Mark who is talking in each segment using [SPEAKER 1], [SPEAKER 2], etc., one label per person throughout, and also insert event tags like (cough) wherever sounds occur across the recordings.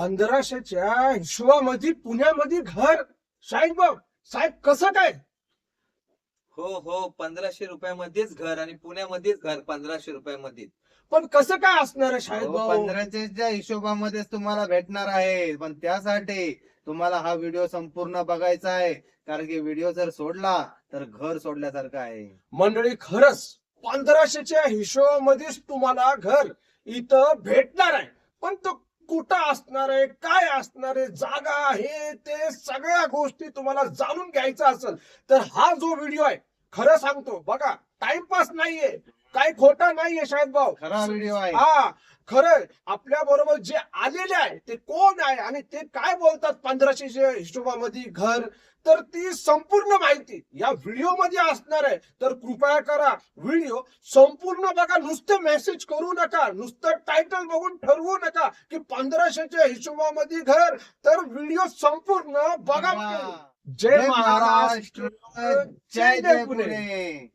[SPEAKER 1] पंधराशेच्या हिशोबामध्ये पुण्यामध्ये घर. साहेब बाब साहेब कसं काय?
[SPEAKER 2] हो हो पंधराशे रुपयामध्येच घर आणि पुण्यामध्येच घर पंधराशे रुपयामध्ये.
[SPEAKER 1] पण कसं काय असणार आहे साहेब भाऊ?
[SPEAKER 3] पंधराच्या हिशोबामध्येच तुम्हाला भेटणार आहे. पण त्यासाठी तुम्हाला हा व्हिडिओ संपूर्ण बघायचा आहे. कारण की व्हिडिओ जर सोडला तर घर सोडल्यासारखं आहे.
[SPEAKER 1] मंडळी खरंच पंधराशेच्या हिशोबामध्येच तुम्हाला घर इथं भेटणार आहे. पण तो कुठं असणार आहे काय असणार आहे जागा हे ते सगळ्या गोष्टी तुम्हाला जाणून घ्यायचं असेल तर हा जो व्हिडिओ आहे खरं सांगतो बघा टाइमपास नाहीये. काय खोटा नाहीये शाहिद भाऊ.
[SPEAKER 3] खरा व्हिडिओ आहे.
[SPEAKER 1] हा खरं आपल्या बरोबर जे आलेले आहे ते कोण आहे आणि ते काय बोलतात पंधराशेच्या हिशोबामध्ये घर तर ती संपूर्ण माहिती या व्हिडिओमध्ये असणार आहे. तर कृपया करा व्हिडिओ संपूर्ण बघा नुसतं मेसेज करू नका नुसतं टायटल बघून ठरवू नका की पंधराशेच्या हिशोबामध्ये घर तर व्हिडिओ संपूर्ण बघा. जय महाराष्ट्र
[SPEAKER 3] जय जय पुणे.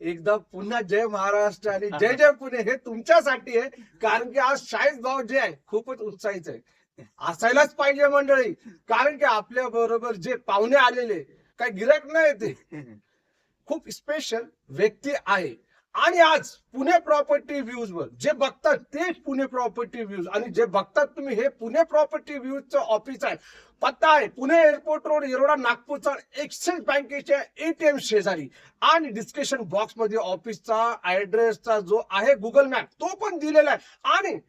[SPEAKER 1] एकदा पुन्हा जय महाराष्ट्र आणि जय जय पुणे हे तुमच्यासाठी आहे कारण की आज शाहीद भाव जे आहे खूपच उत्साहीच आहे. असायलाच पाहिजे मंडळी कारण की आपल्या बरोबर जे पाहुणे आलेले काय गिराक नाही ते. (laughs) खूप स्पेशल व्यक्ती आहे. आणि आज पुणे प्रॉपर्टी व्ह्यूज वर जे बघतात तेच पुणे प्रॉपर्टी व्ह्यूज आणि जे बघतात तुम्ही हे पुणे प्रॉपर्टी व्ह्यूजचं ऑफिस आहे. पत्ता आहे पुणे एअरपोर्ट रोड येरोडा नागपूरचा एक्सिस बँकेच्या एटीएम शेजारी. आणि डिस्क्रिप्शन बॉक्समध्ये ऑफिसचा ऍड्रेसचा जो आहे गुगल मॅप तो पण दिलेला आहे. आणि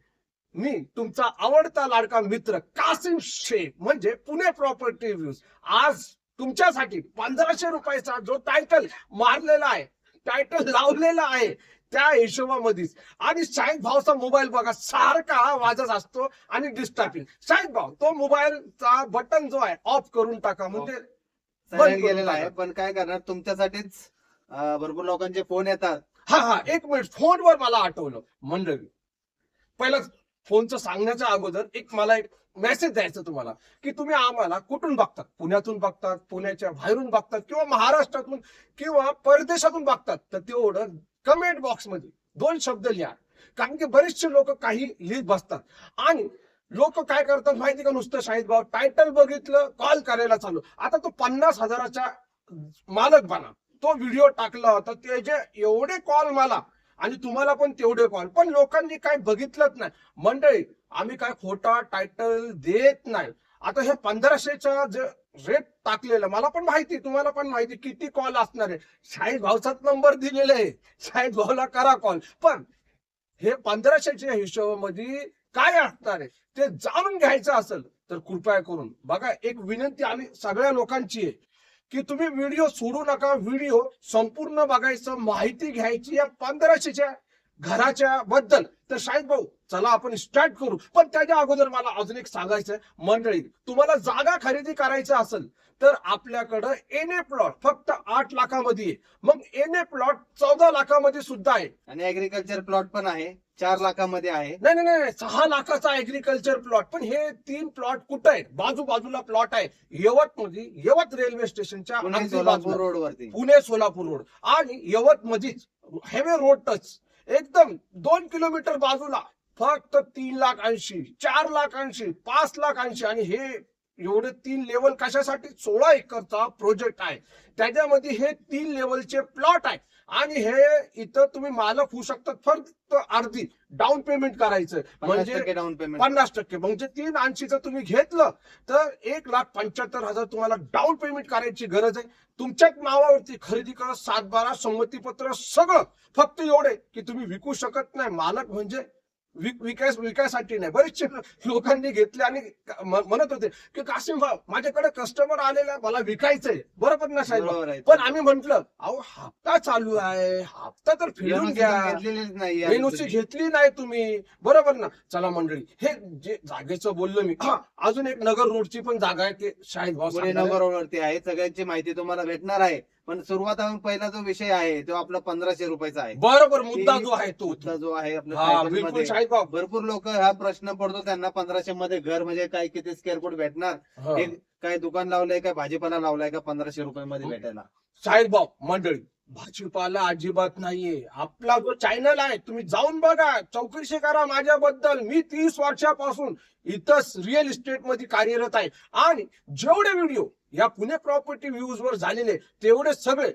[SPEAKER 1] मी तुमचा आवडता लाडका मित्र कासिम शेख म्हणजे पुणे प्रॉपर्टी व्ह्यूज आज तुमच्यासाठी पंधराशे रुपयाचा जो टायटल मारलेला आहे टायटल लावलेला आहे त्या हिशोबामध्येच. आणि शाहीद भाऊचा मोबाईल बघा सारखा वाजत असतो आणि डिस्टर्बिंग शाहीद भाऊ तो मोबाईलचा बटन जो आहे ऑफ करून टाका. म्हणजे बंद करून
[SPEAKER 3] गेलेला आहे. पण काय करणार तुमच्यासाठीच भरपूर लोकांचे फोन येतात.
[SPEAKER 1] हा हा एक मिनिट फोनवर मला आठवलं मंडळी. पहिलं फोनचं सांगण्याच्या अगोदर एक मला एक मेसेज द्यायचं तुम्हाला की तुम्ही आम्हाला कुठून बघतात? पुण्यातून बघतात पुण्याच्या बाहेरून बघतात किंवा महाराष्ट्रातून किंवा परदेशातून बघतात? तर तेवढं कमेंट बॉक्समध्ये दोन शब्द लिहा. कारण की बरेचसे लोक काही लिहित बसतात. आणि लोक काय करतात माहिती का नुसतं शाहीद भाऊ? टायटल बघितलं कॉल करायला चालू. आता तो पन्नास हजाराचा मालक बना. तो व्हिडिओ टाकला होता. त्याचे एवढे कॉल मला आणि तुम्हाला पण तेवढे कॉल पण लोकांनी काय बघितलंच नाही. मंडळी आम्ही काय खोटा टायटल देत नाही. आता हे पंधराशेचा जे रेट टाकलेलं मला पण माहिती तुम्हाला पण माहिती किती कॉल असणार आहे. शाहीद भाऊचाच नंबर दिलेला आहे. शाहीद भाऊला करा कॉल पण हे पंधराशेच्या हिशोबामध्ये काय असणार आहे? ते जाणून घ्यायचं असेल तर कृपया करून. बघा एक विनंती आम्ही सगळ्या लोकांची आहे. की तुम्ही व्हिडिओ सोडू नका व्हिडिओ संपूर्ण बघायचं माहिती घ्यायची या पंधराशेच्या घराच्या बद्दल. तर शाहिद भाऊ चला आपण स्टार्ट करू. पण त्याच्या अगोदर मला अजून एक सांगायचं मंडळी तुम्हाला जागा खरेदी करायचं असेल तर आपल्याकडं एन ए प्लॉट फक्त आठ लाखामध्ये मग एन ए प्लॉट चौदा लाखामध्ये सुद्धा आहे.
[SPEAKER 3] आणि ऍग्रिकल्चर प्लॉट पण आहे. चार लाखामध्ये आहे.
[SPEAKER 1] नाही नाही नाही सहा लाखाचा ऍग्रिकल्चर प्लॉट पण हे तीन प्लॉट कुठं आहेत? बाजूबाजूला प्लॉट आहे. यवत मध्ये यवत रेल्वे स्टेशनच्या
[SPEAKER 3] पुणे सोलापूर
[SPEAKER 1] बाजूला.
[SPEAKER 3] रोड वरती
[SPEAKER 1] पुणे सोलापूर रोड. आणि यवत मध्येच हेवे रोड टच एकदम दोन किलोमीटर बाजूला. फक्त तीन लाख ऐंशी चार लाख ऐंशी पाच लाख ऐंशी. आणि हे एवढे तीन लेवल कशासाठी? सोळा एकरचा प्रोजेक्ट आहे. त्याच्यामध्ये हे तीन लेवलचे प्लॉट आहे. आणि हे इथं तुम्ही मालक होऊ शकतात फक्त अर्धी डाऊन पेमेंट करायचं. म्हणजे
[SPEAKER 3] डाऊन पेमेंट
[SPEAKER 1] पन्नास टक्के. म्हणजे तीन ऐंशीचं तुम्ही घेतलं तर एक लाख पंच्याहत्तर हजार तुम्हाला डाऊन पेमेंट करायची गरज आहे. तुमच्याच नावावरती खरेदी करा सात बारा संमतीपत्र सगळं. फक्त एवढे की तुम्ही विकू शकत नाही. मालक म्हणजे विकास विकायसाठी नाही. बरेचसे लोकांनी घेतले आणि म्हणत होते की कासिम भाऊ माझ्याकडे कस्टमर आलेला मला विकायचंय. बरोबर ना साहेब. पण आम्ही म्हंटल अहो हप्ता चालू आहे. हप्ता तर फिरून घ्या. एनओसी घेतली नाही तुम्ही. बरोबर ना. चला मंडळी हे जे जागेचं बोललो मी. अजून एक नगर रोडची पण जागा आहे ते शाहीद भाऊ.
[SPEAKER 3] नगर रोड वरती आहे. सगळ्यांची माहिती तुम्हाला भेटणार आहे. पण सुरुवात पहिला जो विषय आहे तो आपला पंधराशे रुपयाचा आहे.
[SPEAKER 1] बरोबर मुद्दा जो आहे तो
[SPEAKER 3] मुद्दा जो आहे
[SPEAKER 1] हा
[SPEAKER 3] भरपूर लोक हा प्रश्न पडतो त्यांना पंधराशे मध्ये घर म्हणजे काय किती स्क्वेअर फूट भेटणार?
[SPEAKER 1] हा.
[SPEAKER 3] काय दुकान लावलंय काय भाजीपाला लावलाय का पंधराशे रुपये मध्ये भेटायला?
[SPEAKER 1] शाहीद भाऊ मंडळी भाजीपाला अजिबात नाहीये. आपला जो चॅनल आहे तुम्ही जाऊन बघा चौकशी करा माझ्याबद्दल. मी तीस वर्षापासून इथंच रिअल इस्टेटमध्ये कार्यरत आहे. आणि जेवढे व्हिडिओ या पुणे प्रॉपर्टी व्ह्यूज वर झालेले तेवढे सगळे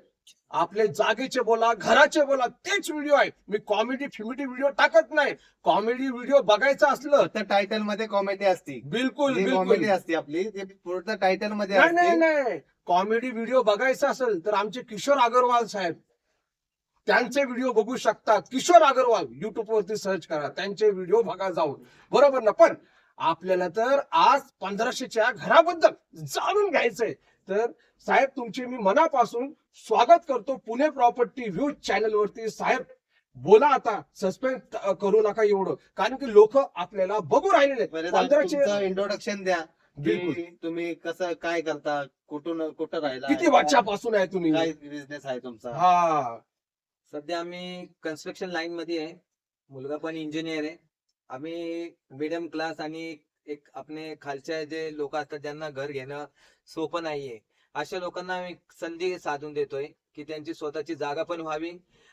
[SPEAKER 1] आपले जागेचे बोला घराचे बोला तेच व्हिडिओ आहे. मी कॉमेडी फिमेडी व्हिडिओ टाकत नाही. कॉमेडी व्हिडिओ बघायचा असलं
[SPEAKER 3] फक्त टायटलमध्ये कॉमेडी असती.
[SPEAKER 1] बिलकुल
[SPEAKER 3] कॉमेडी असते आपली पूर्ण टायटलमध्ये
[SPEAKER 1] नाही नाही. कॉमेडी व्हिडिओ बघायचा असेल तर आमचे किशोर अगरवाल साहेब त्यांचे व्हिडिओ बघू शकतात. किशोर अगरवाल युट्यूब वरती सर्च करा. त्यांचे व्हिडिओ बघा जाऊन. बरोबर ना? पण आपल्याला तर आज पंधराशेच्या घराबद्दल जाणून घ्यायचंय. तर साहेब तुमचे मी मनापासून स्वागत करतो पुणे प्रॉपर्टी व्ह्यू चॅनल वरती. साहेब बोला आता. सस्पेन्स करू नका एवढं. कारण की लोक आपल्याला बघू राहिलेले पंधराशे
[SPEAKER 3] इंट्रोडक्शन द्या.
[SPEAKER 1] बिलकुल.
[SPEAKER 3] तुम्ही कसं काय करता? कुठून कुठं राहिला?
[SPEAKER 1] किती वर्षापासून आहे तुम्ही?
[SPEAKER 3] काय बिझनेस आहे तुमचा?
[SPEAKER 1] हा.
[SPEAKER 2] सध्या आम्ही कन्स्ट्रक्शन लाईन मध्ये आहे. मुलगा पण इंजिनियर आहे. आम्ही मिडियम क्लास आणि एक आपले खालच्या जे लोक असतात ज्यांना घर घेणं सोपं नाहीये. अशा लोकांना आम्ही संधी साधून देतोय की त्यांची स्वतःची जागा पण व्हावी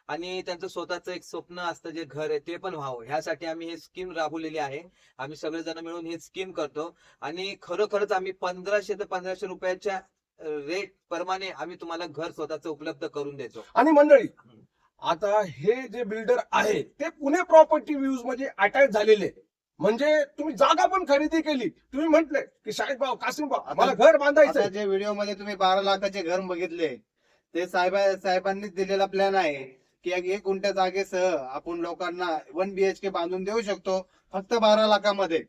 [SPEAKER 2] आणि त्यांचं स्वतःचं एक स्वप्न असतं जे घर आहे ते पण व्हावं. ह्यासाठी आम्ही हे स्कीम राबवलेली आहे. आम्ही सगळेजण मिळून ही स्कीम करतो आणि खरोखरच आम्ही पंधराशे ते पंधराशे रुपयाच्या रेट प्रमाणे आम्ही तुम्हाला घर स्वतःच उपलब्ध करून देतो.
[SPEAKER 1] आणि मंडळी आता हे जे बिल्डर आहे ते पुणे प्रॉपर्टी व्ह्यूजमध्ये अटॅच झालेले. म्हणजे तुम्ही जागा पण खरेदी केली. तुम्ही म्हटले की शाहीद भाऊ कासिम भाऊ मला घर बांधायचं
[SPEAKER 3] जे व्हिडिओमध्ये तुम्ही बारा लाखाचे घर बघितले ते साहेब साहेबांनीच दिलेला प्लॅन आहे की एक एक गुंठ्या जागेसह आपण लोकांना वन बीएचके बांधून देऊ शकतो फक्त बारा लाखामध्ये.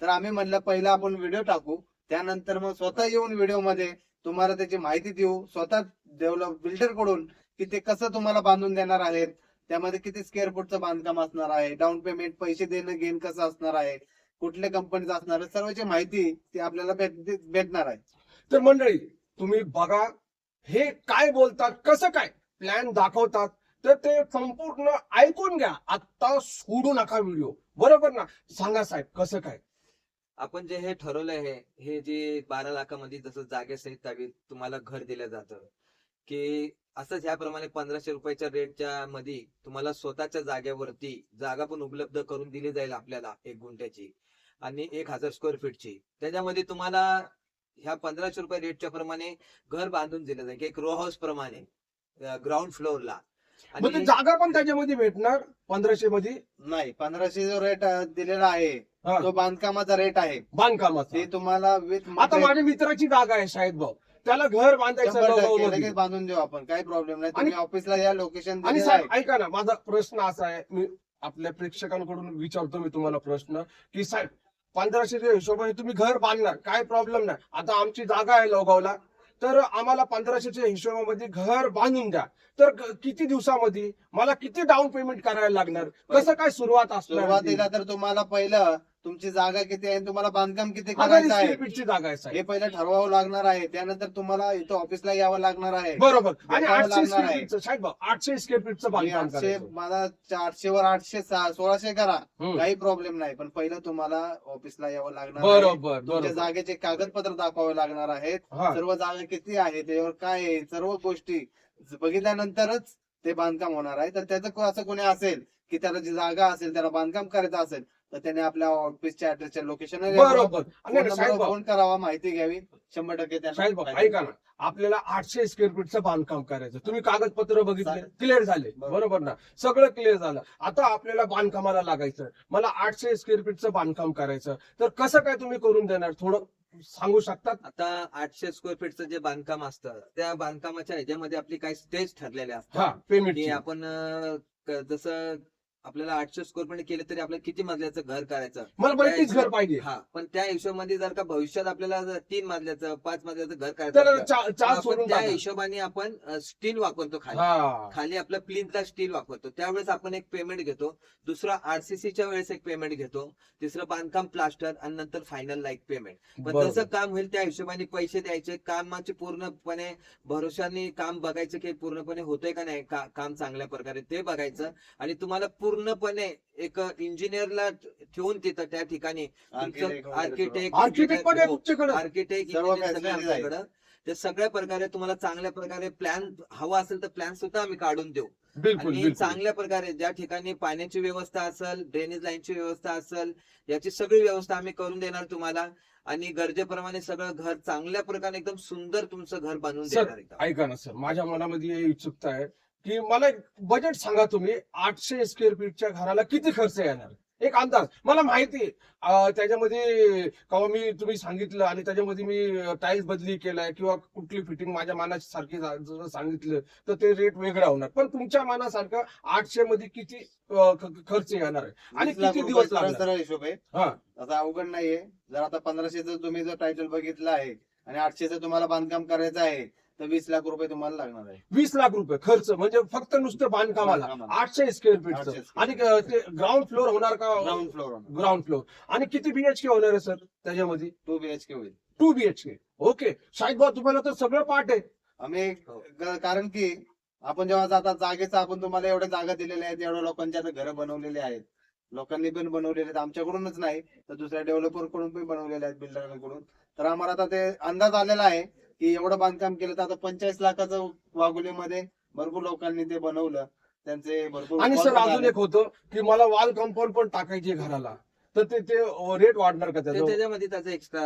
[SPEAKER 3] तर आम्ही म्हणलं पहिला आपण व्हिडिओ टाकू त्यानंतर मग स्वतः येऊन व्हिडिओमध्ये तुम्हाला त्याची माहिती देऊ स्वतः डेव्हलप बिल्डरकडून की ते कसं तुम्हाला बांधून देणार आहेत. त्यामध्ये किती स्क्वेअर फूटचं बांधकाम असणार आहे? डाऊन पेमेंट पैसे देणं घेणं कसं असणार आहे? कुठल्या कंपनीचं असणार आहे? सर्वची माहिती ती आपल्याला भेट- भेटणार आहे.
[SPEAKER 1] तर मंडळी तुम्ही बघा हे काय बोलतात कसं काय? प्लॅन दाखवतात. तर ते संपूर्ण ऐकून घ्या. आता सोडू नका व्हिडिओ बरोबर ना? सांगा साहेब कसं काय?
[SPEAKER 2] आपण जे हे ठरवलंय हे हे जे बारा लाखामध्ये जसं जागेसहित तुम्हाला घर दिलं जातं की असंच ह्याप्रमाणे पंधराशे रुपयाच्या रेटच्या मध्ये तुम्हाला स्वतःच्या जागेवरती जागा पण उपलब्ध करून दिली जाईल आपल्याला एक गुंठ्याची आणि एक हजार स्क्वेअर फीटची त्याच्यामध्ये तुम्हाला ह्या पंधराशे रुपये रेटच्या प्रमाणे घर बांधून दिलं जाईल एक रो हाऊस प्रमाणे ग्राउंड फ्लोअरला
[SPEAKER 1] ते जागा पण त्याच्यामध्ये भेटणार पंधराशे मध्ये
[SPEAKER 3] नाही पंधराशे जो रेट दिलेला आहे. तो बांधकामाचा रेट आहे.
[SPEAKER 1] बांधकामाचा.
[SPEAKER 3] ते तुम्हाला विथ
[SPEAKER 1] आता माझ्या मित्राची जागा आहे शाहीद भाऊ. त्याला घर बांधायचं
[SPEAKER 3] बांधून देऊ आपण. काही प्रॉब्लेम नाही.
[SPEAKER 1] आणि-
[SPEAKER 3] तुम्ही ऑफिसला या लोकेशन
[SPEAKER 1] आणि साहेब ऐका ना माझा प्रश्न असा आहे. मी आपल्या प्रेक्षकांकडून विचारतो मी तुम्हाला प्रश्न की साहेब पंधराशेच्या हिशोबाने तुम्ही घर बांधणार काय प्रॉब्लेम नाही. आता आमची जागा आहे लोगावला तर आम्हाला पंधराशेच्या हिशोबामध्ये घर बांधून द्या. तर किती दिवसामध्ये? मला किती डाऊन पेमेंट करायला लागणार? कसं काय सुरुवात असणार
[SPEAKER 3] सुरुवातीला तर तुम्हाला पहिलं तुमची जागा किती आहे तुम्हाला बांधकाम किती करायचं आहे?
[SPEAKER 1] स्क्वेअर फीटची जागा आहे साहेब.
[SPEAKER 3] हे पहिलं ठरवावं लागणार आहे. त्यानंतर तुम्हाला इथं ऑफिसला यावं लागणार आहे.
[SPEAKER 1] बरोबर. आणि आठशे
[SPEAKER 3] लागणार
[SPEAKER 1] स्क्वेअर
[SPEAKER 3] आहे.
[SPEAKER 1] फीटचं साहेब आठशे स्क्वेअर फीटचं
[SPEAKER 3] आणि
[SPEAKER 1] बांधकाम
[SPEAKER 3] आठशे
[SPEAKER 1] करायचं.
[SPEAKER 3] मला चारशे वर आठशे सहा- सोळाशे करा.
[SPEAKER 1] हम्म.
[SPEAKER 3] काही प्रॉब्लेम नाही. पण पहिलं तुम्हाला ऑफिसला यावं लागणार आहे.
[SPEAKER 1] बरोबर
[SPEAKER 3] तुमच्या
[SPEAKER 1] बरोबर.
[SPEAKER 3] जागेचे कागदपत्र दाखवावे लागणार आहेत.
[SPEAKER 1] हा.
[SPEAKER 3] सर्व जागा किती आहे त्याच्यावर काय आहे सर्व गोष्टी बघितल्यानंतरच ते बांधकाम होणार आहे. तर त्याचं को- असं कोणी असेल की त्याला जी जागा असेल त्याला बांधकाम करायचं असेल तर त्याने आपल्या ऑफिसच्या ऍड्रेसच्या लोकेशन
[SPEAKER 1] बरोबर. आणि साहेब भाऊ,
[SPEAKER 3] फोन करावा माहिती घ्यावी. शंभर टक्के
[SPEAKER 1] साहेब भाऊ,
[SPEAKER 3] त्यांना
[SPEAKER 1] ऐका ना. आपल्याला आठशे स्क्वेअर फीटचं बांधकाम करायचं. तुम्ही कागदपत्र बघितले
[SPEAKER 3] चालेल.
[SPEAKER 1] क्लिअर झाले.
[SPEAKER 3] बरोबर.
[SPEAKER 1] बरोबर ना? सगळं क्लिअर झालं. आता आपल्याला बांधकामाला लागायचं. मला आठशे स्क्वेअर फीटचं बांधकाम करायचं. तर कसं काय तुम्ही करून देणार? थोडं सांगू शकतात?
[SPEAKER 2] आता आठशे स्क्वेअर फीटचं जे बांधकाम असतं त्या बांधकामाच्या ह्याच्यामध्ये आपली काही स्टेज ठरलेले असतात.
[SPEAKER 1] हा पेमेंट
[SPEAKER 2] आपण अं, क- जसं आपल्याला आठशे स्क्वेअर फीट केलं तरी आपल्याला किती मजल्याचं घर करायचं?
[SPEAKER 1] मला बरं घर पाहिजे.
[SPEAKER 2] हा पण त्या हिशोबामध्ये जर का भविष्यात आपल्याला जर तीन मजल्याचं पाच मजल्याचं घर करायचं
[SPEAKER 1] तर
[SPEAKER 2] असलं,
[SPEAKER 1] चा-
[SPEAKER 2] तर
[SPEAKER 1] चार
[SPEAKER 2] आपण
[SPEAKER 1] सोडून
[SPEAKER 2] त्या
[SPEAKER 1] टाका.
[SPEAKER 2] हिशोबाने आपण स्टील वापरतो खाली.
[SPEAKER 1] हा.
[SPEAKER 2] खाली आपलं प्लिनचा स्टील वापरतो. त्यावेळेस आपण एक पेमेंट घेतो. दुसरा आरसीसीच्या वेळेस एक पेमेंट घेतो. तिसरं बांधकाम प्लास्टर आणि नंतर फायनल लाईक पेमेंट पण
[SPEAKER 1] बरोबर.
[SPEAKER 2] जसं काम होईल त्या हिशोबाने पैसे द्यायचे. कामाचे पूर्णपणे भरोशाने काम बघायचं की पूर्णपणे होतंय का नाही का- काम चांगल्या प्रकारे ते बघायचं. आणि तुम्हाला पूर्णपणे एक इंजिनियरला ठेवून तिथं त्या ठिकाणी
[SPEAKER 3] Architect वगैरे
[SPEAKER 2] आर्किटेक्ट
[SPEAKER 1] आर्किटेक्ट पण आहे तुमच्याकडे?
[SPEAKER 2] आर्किटेक्ट
[SPEAKER 3] सर्व facilities आहेत.
[SPEAKER 2] आपल्याकडं ते सगळ्या प्रकारे तुम्हाला चांगल्या प्रकारे प्लॅन हवा असेल तर प्लॅन सुद्धा आम्ही काढून देऊ.
[SPEAKER 1] बिलकुल
[SPEAKER 2] आणि
[SPEAKER 1] बिलकुल.
[SPEAKER 2] चांगल्या प्रकारे ज्या ठिकाणी पाण्याची व्यवस्था असेल ड्रेनेज लाईनची व्यवस्था असेल याची सगळी व्यवस्था आम्ही करून देणार तुम्हाला. आणि गरजेप्रमाणे सगळं घर चांगल्या प्रकारे एकदम सुंदर तुमचं घर बनवून
[SPEAKER 1] सर,
[SPEAKER 2] देणार एकदम.
[SPEAKER 1] ऐका ना सर माझ्या मनामध्ये एक उत्सुकता आहे. की मला एक बजेट सांगा तुम्ही. आठशे स्क्वेअर फीटच्या घराला किती खर्च येणार? एक अंदाज. मला माहिती त्याच्यामध्ये केव्हा मी तुम्ही सांगितलं आणि त्याच्यामध्ये मी टाईल्स बदली केलाय किंवा कुठली फिटिंग माझ्या मनाची सारखी जर सांगितलं तर ते रेट वेगळा होणार. पण तुमच्या मनासारखं आठशे मध्ये किती खर्च येणार आहे? आणि किती दिवस लागणार?
[SPEAKER 3] हिशोब आहे.
[SPEAKER 1] हा.
[SPEAKER 3] आता अवघड नाहीये. जर आता पंधराशेचं तुम्ही जर टायटल बघितलं आहे आणि आठशेचं तुम्हाला बांधकाम करायचं आहे तर वीस लाख रुपये तुम्हाला लागणार आहे.
[SPEAKER 1] वीस लाख रुपये खर्च म्हणजे फक्त नुसतं बांधकामाला.
[SPEAKER 3] बांधकामाला.
[SPEAKER 1] आठशे स्क्वेअर
[SPEAKER 3] 800
[SPEAKER 1] फीटचं
[SPEAKER 3] square
[SPEAKER 1] आणि ते ग्राउंड फ्लोअर होणार का?
[SPEAKER 3] ग्राउंड फ्लोर
[SPEAKER 1] ग्राउंड फ्लोअर आणि किती बीएचके होणार आहे सर त्याच्यामध्ये?
[SPEAKER 3] टू बीएचके होईल.
[SPEAKER 1] टू बीएचके ओके शाहिद भाऊ तुम्हाला तर सगळं पाठ आहे.
[SPEAKER 3] आम्ही
[SPEAKER 2] हो.
[SPEAKER 3] ग- कारण की आपण जेव्हा जातात जागेचा आपण तुम्हाला एवढ्या जागा दिलेल्या आहेत एवढ्या लोकांच्या आता घरं बनवलेली आहेत. लोकांनी पण बनवलेले आहेत आमच्याकडूनच नाही तर दुसऱ्या डेव्हलपरकडून पण बनवलेले आहेत बिल्डरांकडून तर आम्हाला आता ते अंदाज आलेला आहे की एवढं बांधकाम केलं तर आता पंचेचाळीस लाखाचं वाघोलीमध्ये भरपूर लोकांनी ते बनवलं. त्यांचे भरपूर
[SPEAKER 1] आणि सर अजून. एक होतं की मला वॉल कंपाऊंड पण टाकायची घराला. तर ते ते रेट वाढणार का
[SPEAKER 2] त्याच्यामध्ये त्याचं एक्स्ट्रा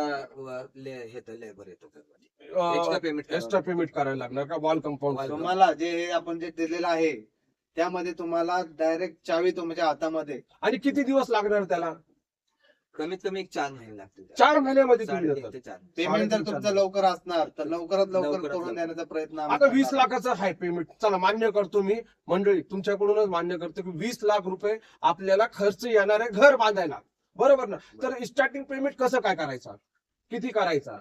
[SPEAKER 2] येतं लेबर येतं एक्स्ट्रा पेमेंट
[SPEAKER 1] एक्स्ट्रा पेमेंट करायला लागणार का वॉल कंपाऊंड
[SPEAKER 3] तुम्हाला जे आपण जे दिलेलं आहे त्यामध्ये तुम्हाला डायरेक्ट चावी तुमच्या हातामध्ये.
[SPEAKER 1] आणि किती दिवस लागणार त्याला?
[SPEAKER 2] कमीत कमी एक चार महिने लागतील.
[SPEAKER 1] चार महिन्यामध्ये तुम्ही
[SPEAKER 2] साडेतीन
[SPEAKER 1] देतात.
[SPEAKER 2] ते चार
[SPEAKER 3] पेमेंट जर तुमचं. लवकर असणार तर लवकरात लवकर
[SPEAKER 2] लवकरात
[SPEAKER 3] करून
[SPEAKER 2] लवकर.
[SPEAKER 3] देण्याचा प्रयत्न आम्ही
[SPEAKER 1] आता वीस
[SPEAKER 3] करणार.
[SPEAKER 1] लाखाचं आहे पेमेंट चला मान्य करतो मी. मंडळी तुमच्याकडूनच मान्य करतो की वीस लाख रुपये आपल्याला खर्च येणार आहे घर बांधायला. बरोबर ना? तर स्टार्टिंग पेमेंट कसं काय करायचा? किती करायचा?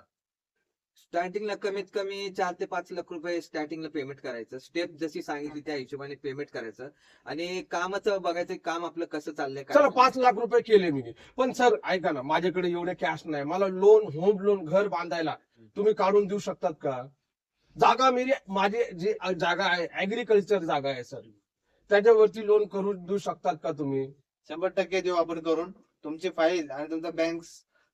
[SPEAKER 2] स्टार्टिंगला कमीत कमी चार ते पाच लाख रुपये स्टार्टिंगला पेमेंट करायचं. स्टेप जशी सांगितली त्या हिशोबाने पेमेंट करायचं. आणि कामाचं बघायचं काम आपलं कसं चाललंय काय
[SPEAKER 1] चला पाच लाख रुपये केले मी. पण सर ऐका ना माझ्याकडे एवढे कॅश नाही. मला लोन होम लोन घर बांधायला तुम्ही काढून देऊ शकतात का? जागा मेरी माझी जी जागा आहे ऍग्रिकल्चर जागा आहे सर. त्याच्यावरती लोन करून देऊ शकतात का तुम्ही?
[SPEAKER 3] शंभर टक्के देऊ आपण करून. तुमची फाईल आणि तुमचा बँक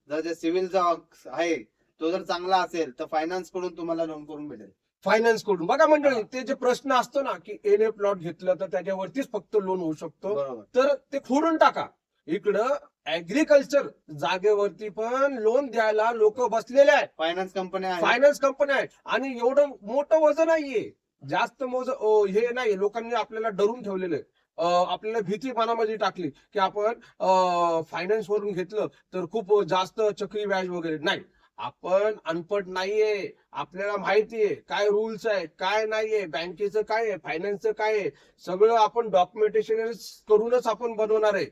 [SPEAKER 3] जर जे सिव्हिल जो आहे तो जर चांगला असेल तर फायनान्सकडून तुम्हाला लोन करून भेटेल.
[SPEAKER 1] फायनान्सकडून. बघा मंडळी ते जे प्रश्न असतो ना की एन प्लॉट घेतलं तर त्याच्यावरतीच फक्त लोन होऊ शकतो.
[SPEAKER 3] बरोबर.
[SPEAKER 1] तर ते खोडून टाका. इकडं ऍग्रिकल्चर जागेवरती पण लोन द्यायला लोक बसलेले आहेत.
[SPEAKER 3] फायनान्स कंपन्या आहेत
[SPEAKER 1] फायनान्स कंपनी आहे. आणि एवढं मोठं वजन नाहीये. जास्त मोज अं, हे नाही लोकांनी आपल्याला डरून ठेवलेलं आहे. अं, आपल्याला भीती मनामध्ये टाकली की आपण फायनान्स वरून घेतलं तर खूप जास्त चक्री व्याज वगैरे. नाही. आपण अनपट नाहीये आपल्याला माहितीये काय रूल्स आहे काय नाहीये बँकेचं काय आहे फायनान्सचं काय आहे सगळं आपण डॉक्युमेंटेशन करूनच आपण बनवणार आहे.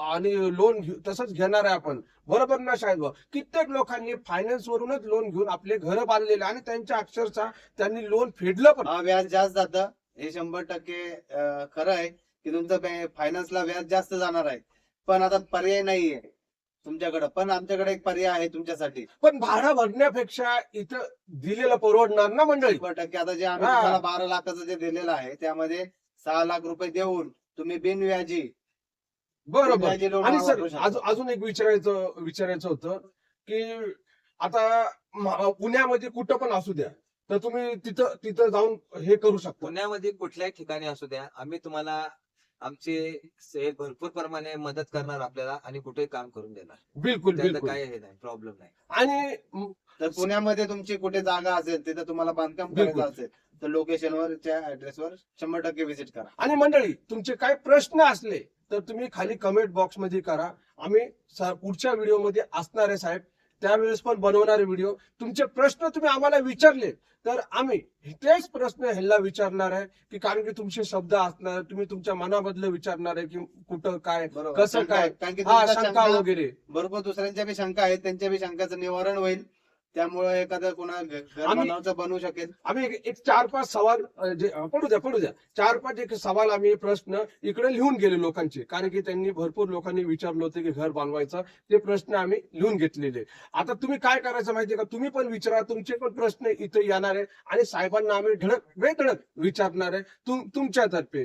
[SPEAKER 1] आणि लोन तसंच घेणार आहे आपण. बरोबर ना शायद कित्येक लोकांनी फायनान्स वरूनच लोन घेऊन आपले घर बांधलेले आणि त्यांच्या अक्षरशः त्यांनी लोन फेडलं पण.
[SPEAKER 3] व्याज जास्त जातं हे शंभर टक्के खरं आहे की तुमचं फायनान्सला व्याज जास्त जाणार आहे. पण आता पर्याय नाहीये. तुमच्याकडे. पण आमच्याकडे एक पर्याय आहे तुमच्यासाठी.
[SPEAKER 1] पण भाडं भरण्यापेक्षा इथं दिलेलं परवडणार ना मंडळी?
[SPEAKER 3] शंभर टक्के. आता जे आम्ही
[SPEAKER 1] हा.
[SPEAKER 3] तुम्हाला बारा लाखाचं जे दिलेलं आहे त्यामध्ये सहा लाख रुपये देऊन तुम्ही बिनव्याजी
[SPEAKER 1] बरोबर.
[SPEAKER 3] बिनव्याजी
[SPEAKER 1] आणि
[SPEAKER 3] वापरू
[SPEAKER 1] सर
[SPEAKER 3] शकता.
[SPEAKER 1] अजून अजून एक विचारायचं विचारायचं होतं की आता म- पुण्यामध्ये कुठं पण असू द्या तर तुम्ही तिथं तिथं जाऊन हे करू शकता.
[SPEAKER 2] पुण्यामध्ये कुठल्याही ठिकाणी असू द्या आम्ही तुम्हाला आमचे से- भरपूर प्रमाणे मदत करणार आपल्याला आणि कुठेही काम करून देणार.
[SPEAKER 1] बिलकुल
[SPEAKER 2] त्याचं
[SPEAKER 1] बिलकुल.
[SPEAKER 2] काय हे नाही प्रॉब्लेम नाही.
[SPEAKER 1] आणि
[SPEAKER 3] तर पुण्यामध्ये तुमची कुठे जागा असेल तिथे तुम्हाला बांधकाम
[SPEAKER 1] बिलकुल.
[SPEAKER 3] करायचं असेल तर लोकेशनवर त्या ऍड्रेसवर शंभर टक्के व्हिजिट करा.
[SPEAKER 1] आणि मंडळी तुमचे काय प्रश्न असले तर तुम्ही खाली कमेंट बॉक्समध्ये करा. आम्ही स- पुढच्या व्हिडिओमध्ये असणार आहे साहेब. त्यावेळेस पण बनवणारे व्हिडिओ तुमचे प्रश्न तुम्ही आम्हाला विचारले तर आम्ही तेच प्रश्न ह्याला विचारणार आहे की कारण की तुमचे शब्द असणार तुम्ही तुमच्या मनामधलं विचारणार आहे की कुठं काय
[SPEAKER 3] बरोबर.
[SPEAKER 1] कसं काय?
[SPEAKER 3] कारण की
[SPEAKER 1] हा शंका वगैरे.
[SPEAKER 3] भरपूर दुसऱ्यांच्या बी शंका आहेत त्यांच्या बी शंकाचं निवारण होईल. त्यामुळे एखादं कोणा घर बनवू शकेल.
[SPEAKER 1] आम्ही एक- चार पाच सवाल जे पडू द्या पडू द्या. चार पाच एक सवाल आम्ही प्रश्न इकडे लिहून गेले लोकांचे. कारण की त्यांनी भरपूर लोकांनी विचारलं होतं की घर बांधवायचं ते प्रश्न आम्ही लिहून घेतलेले. आता तुम्ही काय करायचं माहितीये का? तुम्ही पण विचारा. तुमचे पण प्रश्न इथे येणार आहे. आणि साहेबांना आम्ही धडक बेधडक विचारणार आहे तुम- तुमच्यातर्फे.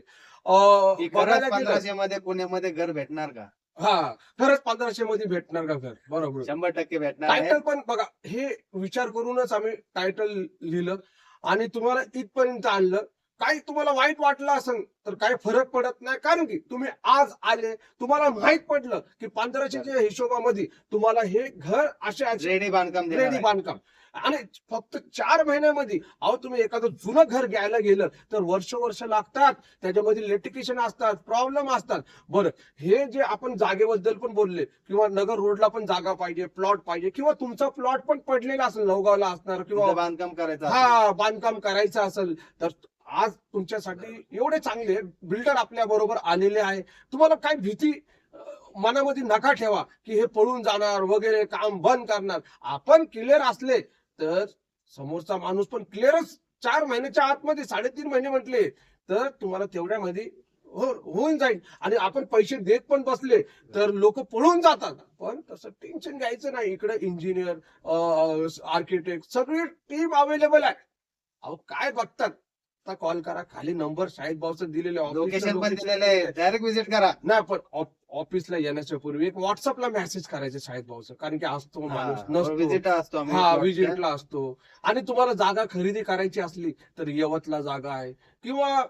[SPEAKER 3] पुण्यामध्ये घर भेटणार का?
[SPEAKER 1] हा खरंच पंधराशे मध्ये भेटणार का घर बरोबर.
[SPEAKER 3] शंभर टक्के भेटणार आहे.
[SPEAKER 1] टायटल पण बघा हे विचार करूनच आम्ही टायटल लिहिलं आणि तुम्हाला इथपर्यंत आणलं. काही तुम्हाला वाईट वाटलं असेल तर काही फरक पडत नाही. कारण की तुम्ही आज आले तुम्हाला माहीत पडलं की पंधराशेच्या हिशोबामध्ये तुम्हाला हे घर असे
[SPEAKER 3] रेडी बांधकाम देणार
[SPEAKER 1] रेडी
[SPEAKER 3] आहे.
[SPEAKER 1] बांधकाम. आणि फक्त चार महिन्यामध्ये अहो तुम्ही एखादं जुनं घर घ्यायला गेलं तर वर्ष वर्ष लागतात त्याच्यामध्ये लिटिकेशन असतात प्रॉब्लेम असतात. बरं हे जे आपण जागेबद्दल पण बोलले किंवा नगर रोडला पण जागा पाहिजे प्लॉट पाहिजे किंवा तुमचा प्लॉट पण पडलेला असेल नवगावला असणार किंवा
[SPEAKER 3] बांधकाम करायचं.
[SPEAKER 1] हा बांधकाम करायचं असेल तर आज तुमच्यासाठी एवढे चांगले बिल्डर आपल्या बरोबर आलेले आहे. तुम्हाला काय भीती मनामध्ये नका ठेवा की हे पळून जाणार वगैरे काम बंद करणार. आपण क्लिअर असले तर समोरचा माणूस पण क्लिअरच चार महिन्याच्या आतमध्ये साडेतीन महिने म्हटले तर तुम्हाला तेवढ्यामध्ये हो होऊन जाईल. आणि आपण पैसे देत पण बसले तर लोक पळून जातात. पण तसं टेन्शन घ्यायचं नाही. इकडे इंजिनियर आर्किटेक्ट सगळी टीम अवेलेबल आहे. अहो काय बघतात? आता कॉल करा. खाली नंबर शाहीद भाऊचं दिलेले
[SPEAKER 3] डायरेक्ट व्हिजिट करा.
[SPEAKER 1] नाही पण ऑफिसला येण्याच्या पूर्वी एक व्हॉट्सअपला मेसेज करायचे शाहीद भाऊचं कारण की असतो माणूस नसतो.
[SPEAKER 3] असतो
[SPEAKER 1] हा विजिटला असतो. आणि तुम्हाला जागा खरेदी करायची असली तर यवतला जागा आहे किंवा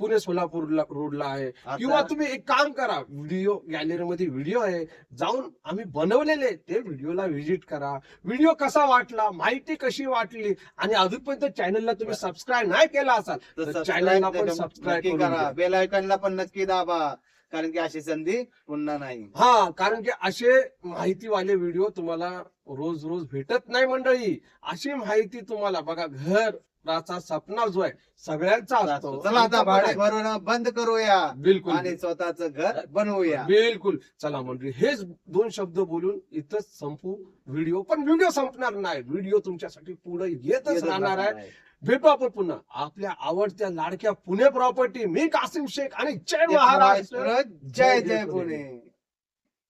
[SPEAKER 1] पुणे सोलापूर रोडला आहे किंवा तुम्ही एक काम करा व्हिडिओ गॅलरीमध्ये व्हिडिओ आहे जाऊन आम्ही बनवलेले ते व्हिडिओला व्हिजिट करा. व्हिडिओ कसा वाटला माहिती कशी वाटली आणि अजूनपर्यंत चॅनलला तुम्ही सबस्क्राईब नाही केला असाल
[SPEAKER 3] तर
[SPEAKER 1] चॅनलला पण सबस्क्राईब
[SPEAKER 3] करा.
[SPEAKER 1] करा
[SPEAKER 3] बेल आयकॉनला पण नक्की दाबा. कारण की अशी संधी पुन्हा नाही.
[SPEAKER 1] हा कारण की असे माहितीवाले व्हिडिओ तुम्हाला रोज रोज भेटत नाही मंडळी. अशी माहिती तुम्हाला बघा घराचा सपना जो आहे सगळ्यांचा असतो.
[SPEAKER 3] चला आता भाडे. भरून बंद करूया
[SPEAKER 1] बिलकुल.
[SPEAKER 3] आणि स्वतःच घर बनवूया.
[SPEAKER 1] बिलकुल. चला मंडळी हेच दोन शब्द बोलून इथंच संपू. व्हिडिओ पण व्हिडिओ संपणार नाही. व्हिडिओ तुमच्यासाठी पुढे येतच राहणार
[SPEAKER 3] आहे.
[SPEAKER 1] भेटू आपण पुन्हा. आपल्या आवडत्या लाडक्या पुणे प्रॉपर्टी मी कासिम शेख आणि जय महाराष्ट्र.
[SPEAKER 3] महाराष्ट्र. जय जय पुणे.